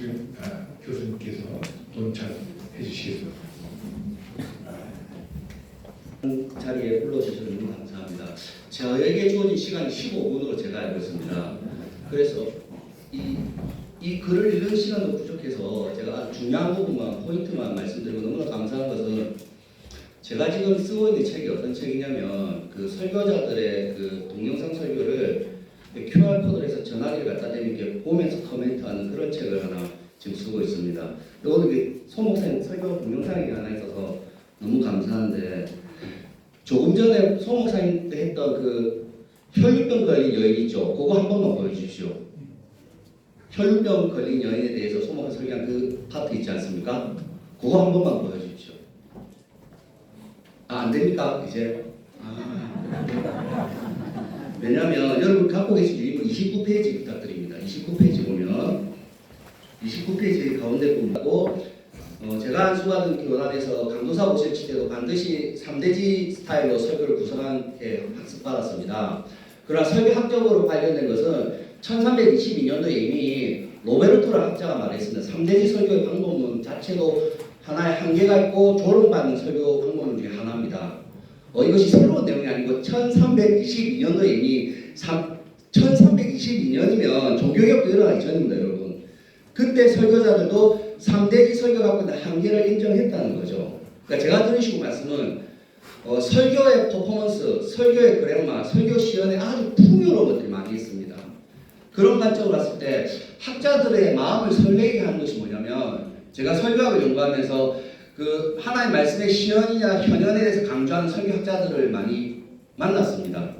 우리 아, 교수님께서 논찰해 주시겠습니다. 자리에 불러주셔서 너무 감사합니다. 저에게 주어진 시간이 15분으로 제가 알고 있습니다. 그래서 이, 이 글을 읽는 시간도 부족해서 제가 중요한 부분만 포인트만 말씀드리고 너무나 감사한 것은 제가 지금 쓰고 있는 책이 어떤 책이냐면 그 설교자들의 그 동영상 설교를 QR 코드를 해서 전화기를 갖다 대면 이렇게 보면서 커멘트하는 그런 책을 하나 지금 쓰고 있습니다. 이거는 소 목사님 설교 동영상이 하나 있어서 너무 감사한데 조금 전에 소 목사님 때 했던 그 혈류병 걸린 여인 있죠. 그거 한 번만 보여주십시오. 혈류병 걸린 여인에 대해서 소 목사 설교한 그 파트 있지 않습니까? 그거 한 번만 보여주십시오. 아, 안 됩니까? 이제? 아. 왜냐하면 여러분 갖고 계신 유인물 29페이지 부탁드립니다. 29페이지 보면 29페이지 가운데 보고 어, 제가 안수받은 교단에서 강도사 오실지 때도 반드시 3대지 스타일로 설교를 구성한 게 학습받았습니다. 그러나 설교 학적으로 관련된 것은 1322년도에 이미 로베르토라 학자가 말했습니다. 3대지 설교의 방법론 자체도 하나의 한계가 있고 조롱받는 설교 방법론 중에 하나입니다. 어, 이것이 새로운 내용이 아니고 1322년도에 이미 1322년이면 종교개혁도 일어나기 전입니다, 여러분. 그때 설교자들도 3대지 설교 갖고 한계를 인정했다는 거죠. 그러니까 제가 들으시고 말씀은 어, 설교의 퍼포먼스, 설교의 그래마, 설교 시연에 아주 풍요로운 것들이 많이 있습니다. 그런 관점으로 봤을 때 학자들의 마음을 설레게 하는 것이 뭐냐면 제가 설교학을 연구하면서 그 하나의 말씀의 시연이나 현연에 대해서 강조하는 설교학자들을 많이 만났습니다.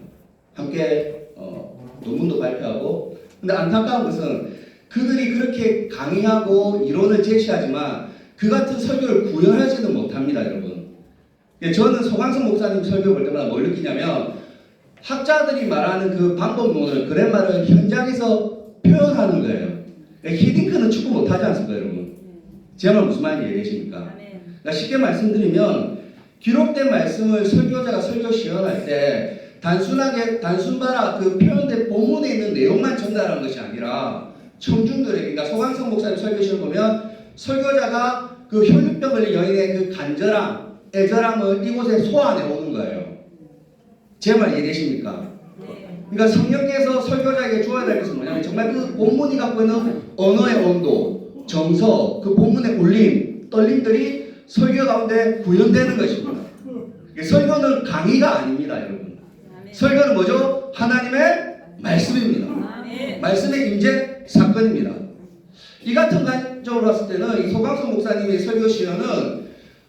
함께 어, 논문도 발표하고 근데 안타까운 것은 그들이 그렇게 강의하고 이론을 제시하지만 그 같은 설교를 구현하지는 못합니다, 여러분. 예, 저는 소강성 목사님 설교 볼 때마다 뭘 느끼냐면 학자들이 말하는 그 방법론을 그랜말을 현장에서 표현하는 거예요. 예, 히딩크는 축구 못하지 않습니까, 여러분? 제 말 무슨 말인지 이해되십니까? 그러니까 쉽게 말씀드리면 기록된 말씀을 설교자가 설교 시연할 때 단순하게 단순바라 그 표현된 본문에 있는 내용만 전달하는 것이 아니라 청중들에게 그러니까 소강성 목사님 설교시를 보면 설교자가 그 혈류병 걸린 여인의 그 간절함, 애절함을 이곳에 소환해 오는 거예요. 제 말 이해되십니까? 그러니까 성령께서 설교자에게 주어야 될 것은 뭐냐면 정말 그 본문이 갖고 있는 언어의 온도, 정서, 그 본문의 울림, 떨림들이 설교 가운데 구현되는 것입니다. 설교는 강의가 아닙니다, 여러분. 설교는 뭐죠? 하나님의 말씀입니다. 말씀의 임재 사건입니다. 이 같은 관점으로 봤을 때는 이 소강성 목사님의 설교 시연은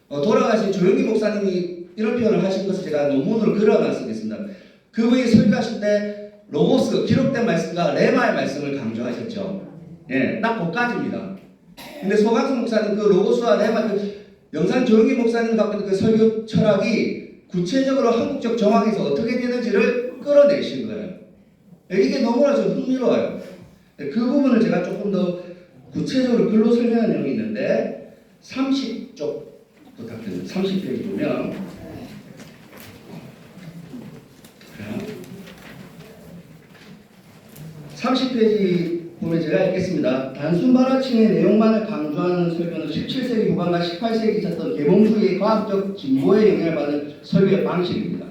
어, 돌아가신 조영기 목사님이 이런 표현을 하신 것을 제가 논문으로 그려놨습니다. 그분이 설교하실 때 로고스 기록된 말씀과 레마의 말씀을 강조하셨죠. 예, 딱 그까지입니다. 근데 소강성 목사님 그 로고스와 레마 그 영산 조영기 목사님 갖고 있는 그 설교 철학이 구체적으로 한국적 정황에서 어떻게 되는지를 끌어내신 거예요. 예, 이게 너무나 좀 흥미로워요. 그 부분을 제가 조금 더 구체적으로 글로 설명한 내용이 있는데 30쪽 부탁드립니다. 30페이지 보면 30페이지 보면 제가 읽겠습니다. 단순 발화층의 내용만을 강조하는 설교는 17세기 후반과 18세기 있었던 계몽주의의 과학적 진보에 영향을 받은 설교의 방식입니다.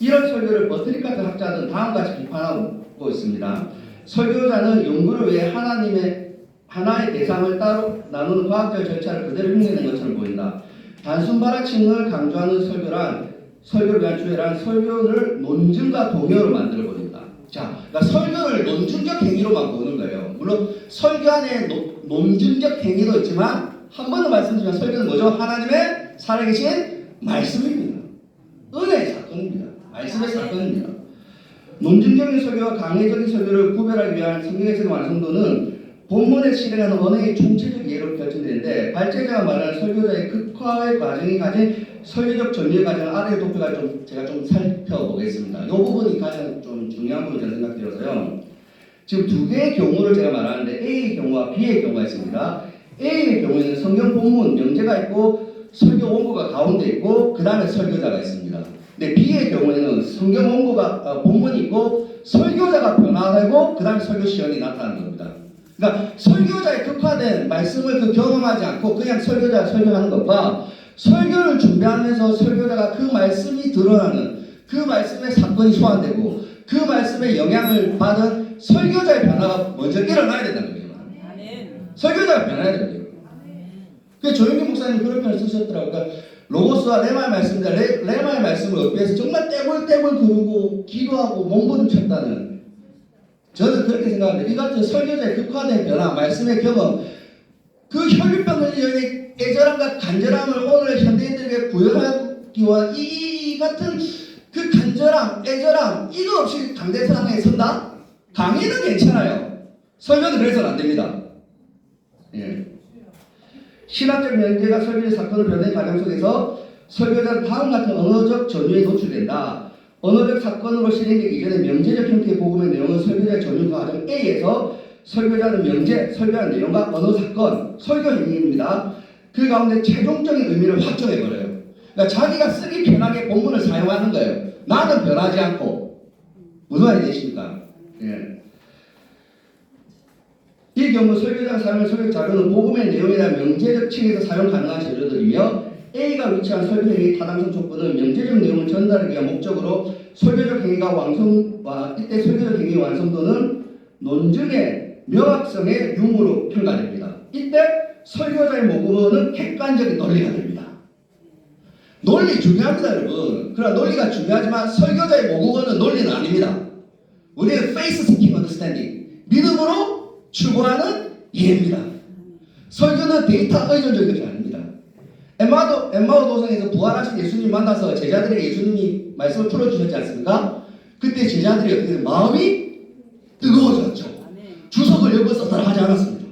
이런 설교를 버트릭 같은 학자들은 다음과 같이 비판하고 있습니다. 설교자는 연구를 위해 하나님의 하나의 대상을 따로 나누는 과학적 절차를 그대로 흉내낸 것처럼 보인다. 단순 발화층을 강조하는 설교란 설교를 위한 주의란 설교를 논증과 동요로 버린다. 자, 그러니까 설교를 논증적 행위로만 보는 거예요. 물론 설교 안에 노, 논증적 행위도 있지만 한 번 더 말씀드리면 설교는 뭐죠? 하나님의 살아계신 말씀입니다. 은혜의 사건입니다. 말씀의 사건입니다. 논증적인 설교와 강의적인 설교를 구별하기 위한 성경에서의 완성도는 본문에 실행하는 언어의 총체적 이해로 결정되는데 발제자가 말하는 설교자의 극화의 과정이 가진 설교적 전개 과정 아래 도표가 좀 제가 좀 살펴보겠습니다. 이 부분이 가장 좀 중요한 부분 저는 생각들어서요. 지금 두 개의 경우를 제가 말하는데 A의 경우와 B의 경우가 있습니다. A의 경우에는 성경 본문 명제가 있고 설교 원고가 가운데 있고 그 다음에 설교자가 있습니다. 근데 B의 경우에는 성경 원고가 어, 본문이 있고 설교자가 변화되고 그 다음에 설교 시연이 나타나는 겁니다. 그러니까 설교자의 극화된 말씀을 그 경험하지 않고 그냥 설교자가 설교하는 것과 설교를 준비하면서 설교자가 그 말씀이 드러나는 그 말씀의 사건이 소환되고 그 말씀의 영향을 받은 설교자의 변화가 먼저 일어나야 된다는. 아멘. 설교자가 변해야 됩니다. 그 조영기 목사님 그런 표현을 쓰셨더라고요. 그러니까 로고스와 레마의 말씀인데 레, 레마의 말씀을 위해서 정말 떼굴떼굴 그르고 기도하고 몸부림쳤다는 저는 그렇게 생각합니다. 이 같은 설교자의 극화된 변화, 말씀의 경험, 그 혈류병을 여인의 애절함과 간절함을 오늘 현대인들에게 구현하기와 이 같은 그 간절함, 애절함 이거 없이 강대 상황에 선다? 강의는 괜찮아요. 설교는 그래서는 안 됩니다. 예. 신학적 명제가 설교의 사건을 변화의 과정 속에서 설교자는 다음 같은 언어적 전유에 노출된다. 언어적 사건으로 실행되기 이전에 명제적 형태의 복음의 내용은 설교자의 전유 과정 A에서 설교자는 명제, 설교한 내용과 언어 사건, 설교 행위입니다. 그 가운데 최종적인 의미를 확정해버려요. 그러니까 자기가 쓰기 편하게 본문을 사용하는 거예요. 나는 변하지 않고. 무슨 말이 되십니까? 예. 이 경우 설교자가 사용한 설교 자료는 복음의 내용이나 명제적 층에서 사용 가능한 재료들이며 A가 위치한 설교 행위 타당성 조건은 명제적 내용을 전달하기 위한 목적으로 설교적 행위가 완성 와 이때 설교적 행위 완성도는 논증의 명확성의 유무로 평가됩니다. 이때 설교자의 모국어는 객관적인 논리가 됩니다. 논리 중요합니다, 여러분. 그러나 논리가 중요하지만 설교자의 모국어는 논리는 아닙니다. 우리는 face seeking understanding, 믿음으로 추구하는 이해입니다. 설교는 데이터 의존적인 것이 아닙니다. 엠마도 엠마오 도성에서 부활하신 예수님 만나서 제자들에게 예수님이 말씀을 풀어주셨지 않습니까? 그때 제자들이 어떻게? 마음이 뜨거워졌죠. 주석을 엮어서 따라하지 않았습니다.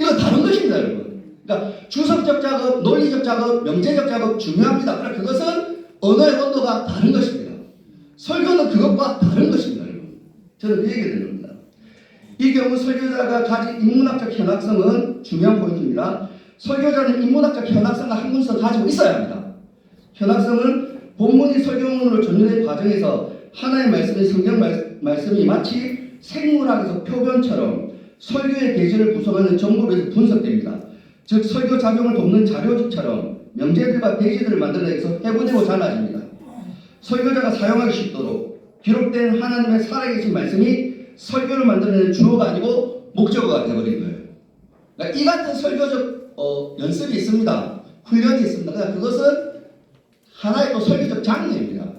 이거 다른 것입니다, 여러분. 그러니까 주석적 작업, 논리적 작업, 명제적 작업 중요합니다. 그러나 그것은 언어의 온도가 다른 것입니다. 설교는 그것과 다른 것입니다, 여러분. 저는 그 얘기 드립니다. 이 경우 설교자가 가진 인문학적 현학성은 중요한 포인트입니다. 설교자는 인문학적 현학성과 학문성을 가지고 있어야 합니다. 현학성은 본문이 설교문으로 전율된 과정에서 하나의 말씀이 성경 말, 말씀이 마치 생물학에서 표변처럼 설교의 계절을 구성하는 정보로에서 분석됩니다. 즉 설교 작용을 돕는 자료집처럼 명제들과 대지들을 만들어내서 해부되고 잘라집니다. 설교자가 사용하기 쉽도록 기록된 하나님의 살아계신 말씀이 설교를 만들어내는 주어가 아니고 목적어가 되어버린 거예요. 그러니까 이 같은 설교적 어, 연습이 있습니다. 훈련이 있습니다. 그러나 그것은 하나의 또 설교적 장르입니다.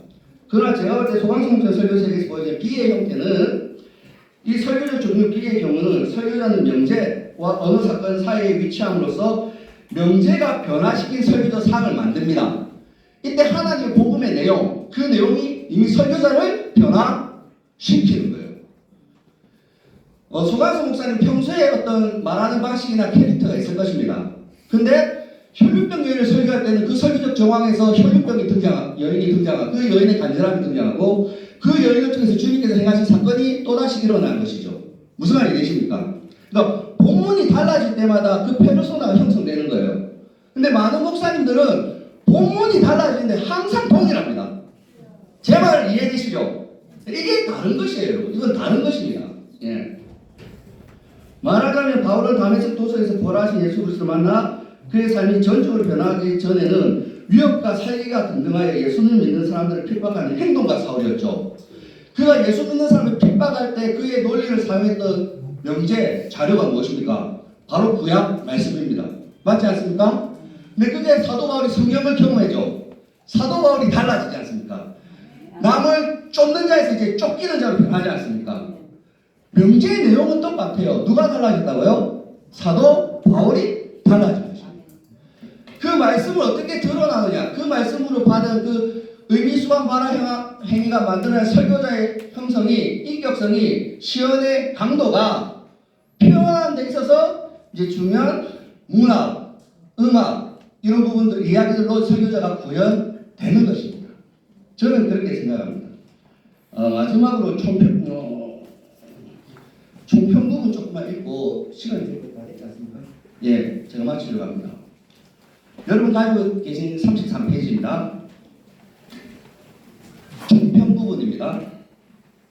그러나 제가 볼 때 소강성 목사 설교 세계에서 보여지는 비의 형태는 이 설교적 종류 B의 경우는 설교자는 명제와 언어 사건 사이에 위치함으로써 명제가 변화시킨 설교적 상을 만듭니다. 이때 하나님의 복음의 내용, 그 내용이 이미 설교자를 변화시키는. 어, 소강수 목사님 평소에 어떤 말하는 방식이나 캐릭터가 있을 것입니다. 근데 혈류병 여인을 설교할 때는 그 설교적 정황에서 혈류병이 등장, 여인이 등장하고 그 여인의 간절함이 등장하고 그 여인을 통해서 주님께서 행하신 사건이 또다시 일어난 것이죠. 무슨 말이 되십니까? 그러니까 본문이 달라질 때마다 그 페르소나가 형성되는 거예요. 근데 많은 목사님들은 본문이 달라지는데 항상 동일합니다. 제말 이해되시죠? 이게 다른 것이에요. 이건 다른 것입니다. 예. 말하자면 바울은 다메섹 도서에서 부활하신 예수 그리스도를 만나 그의 삶이 전적으로 변하기 전에는 위협과 살기가 등등하여 예수를 믿는 사람들을 핍박하는 행동가 사울이었죠. 그가 예수 믿는 사람을 핍박할 때 그의 논리를 사용했던 명제 자료가 무엇입니까? 바로 구약 말씀입니다. 맞지 않습니까? 근데 그게 사도 바울이 성경을 경험해죠. 사도 바울이 달라지지 않습니까? 남을 쫓는 자에서 이제 쫓기는 자로 변하지 않습니까? 명제의 내용은 똑같아요. 누가 달라졌다고요? 사도 바울이 것입니다. 그 말씀을 어떻게 드러나느냐? 그 말씀으로 받은 그 의미 수반 발화 행위가 만드는 설교자의 형성이 인격성이 시연의 강도가 표현하는 데 있어서 이제 중요한 문학, 음악 이런 부분들 이야기들로 설교자가 구현되는 것입니다. 저는 그렇게 생각합니다. 어, 마지막으로 총평 어, 총평 부분 조금만 읽고 시간이 좀다 됐지 않습니까? 예, 제가 마치려고 합니다. 여러분 가지고 계신 33페이지입니다. 총평 부분입니다.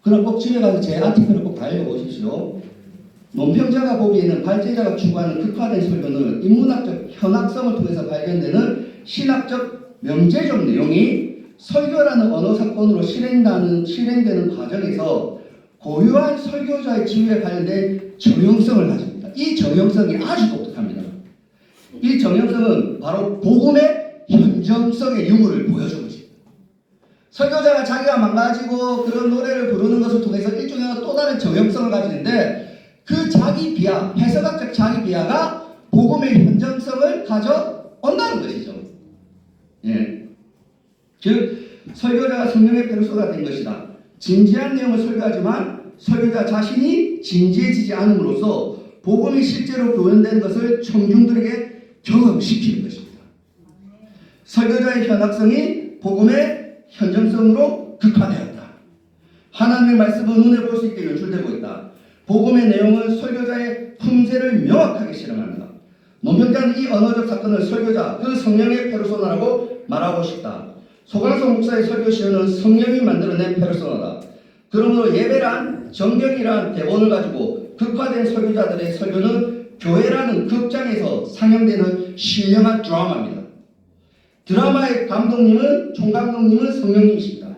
그럼 꼭 집에 가서 제 아티클을 꼭 다 읽어보십시오. 논평자가 보기에는 발제자가 추구하는 극화된 설교는 인문학적 현학성을 통해서 발견되는 신학적 명제적 내용이 설교라는 언어 사건으로 실행되는 과정에서 고유한 설교자의 지위에 관련된 정형성을 가집니다. 이 정형성이 아주 독특합니다. 이 정형성은 바로 복음의 현정성의 유무를 보여주는 것입니다. 설교자가 자기가 망가지고 그런 노래를 부르는 것을 통해서 일종의 또 다른 정형성을 가지는데 그 자기 비하, 해석학적 자기 비하가 복음의 현정성을 가져온다는 것이죠. 예. 즉 설교자가 성령의 페르소가 된 것이다. 진지한 내용을 설교하지만 설교자 자신이 진지해지지 않음으로써 복음이 실제로 표현된 것을 청중들에게 경험시키는 것입니다. 설교자의 현학성이 복음의 현정성으로 극화되었다. 하나님의 말씀은 눈에 볼 수 있게 연출되고 있다. 복음의 내용은 설교자의 품새를 명확하게 실현합니다. 논평자는 이 언어적 사건을 설교자, 그 성령의 페르소나라고 말하고 싶다. 소강성 목사의 설교 시연은 성령이 만들어낸 페르소나다. 그러므로 예배란 정경이란 대본을 가지고 극화된 설교자들의 설교는 교회라는 극장에서 상영되는 신령한 드라마입니다. 드라마의 감독님은 총감독님은 성령님이십니다.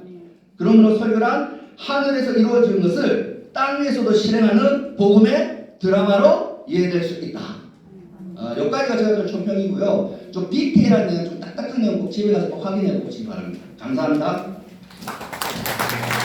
그러므로 설교란 하늘에서 이루어지는 것을 땅 위에서도 실행하는 복음의 드라마로 이해될 수 있다. 어, 여기까지가 제가 좀 총평이고요. 좀 디테일한 내용, 좀 딱딱한 내용 꼭 집에 가서 꼭 확인해 보시기 바랍니다. 감사합니다.